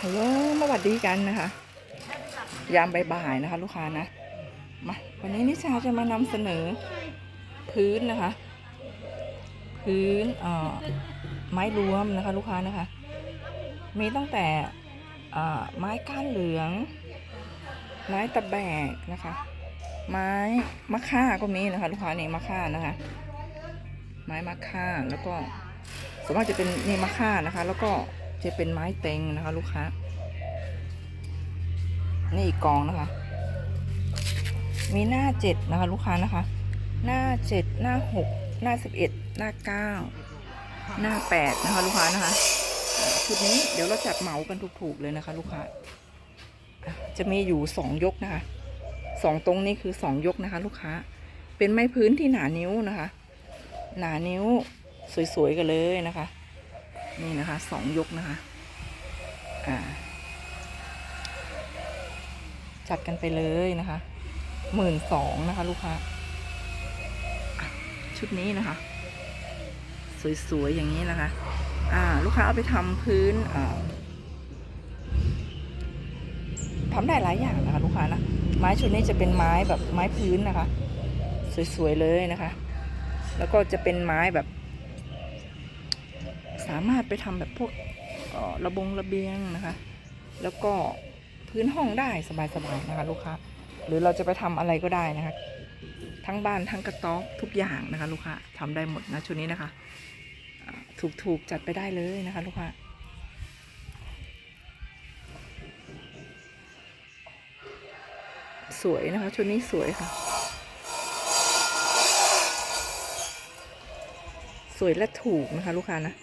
ฮัลโหลมาสวัสดีกันนะคะ ยามบ่ายๆนะคะ ลูกค้านะมาวันนี้นิชาจะมานำเสนอ พื้นนะคะ พื้นเอ่อไม้รวมนะคะ ลูกค้านะคะ มีตั้งแต่ไม้ก้านเหลือง ไม้ตะแบกนะคะ ไม้มะค่าก็มีนะคะ ลูกค้านี่มะค่านะคะ ไม้มะค่าแล้วก็ส่วนมากจะเป็นนี่มะค่านะคะ แล้วก็ จะเป็นไม้เต็งนะคะ ลูกค้า นี่อีกกองนะคะ มีหน้าเจ็ดนะคะ ลูกค้านะคะ หน้าเจ็ดหน้าหกหน้าสิบเอ็ดหน้าเก้าหน้าแปดนะคะ ลูกค้านะคะชุดนี้เดี๋ยวเราจัดเหมากันถูกๆเลยนะคะ ลูกค้า จะมีอยู่สองยกนะคะสองตรงนี้คือสองยกนะคะ ลูกค้า เป็นไม้พื้นที่หนานิ้วนะคะ หนานิ้วสวยๆกันเลยนะคะ นี่นะคะสองยกนะคะ อ่า จัดกันไปเลยนะคะหมื่นสองนะคะ ลูกค้าชุดนี้นะคะ สวยๆอย่างนี้นะคะ อ่า ลูกค้าเอาไปทำพื้นอ่าทำได้หลายอย่างนะคะ ลูกค้านะไม้ชุดนี้จะเป็นไม้แบบไม้พื้นนะคะ สวยๆเลยนะคะ แล้วก็จะเป็นไม้แบบ สามารถไปทำแบบพวกระบงระเบียงนะคะ แล้วก็พื้นห้องได้สบายๆนะคะลูกค้าหรือเราจะไปทำอะไรก็ได้นะคะ ทั้งบ้านทั้งกระต๊อบทุกอย่างนะคะลูกค้าทำได้หมดนะชุดนี้นะคะถูกๆจัดไปได้เลยนะคะลูกค้าสวยนะคะชุดนี้สวยค่ะ สวยและถูกนะคะ ลูกค้านะ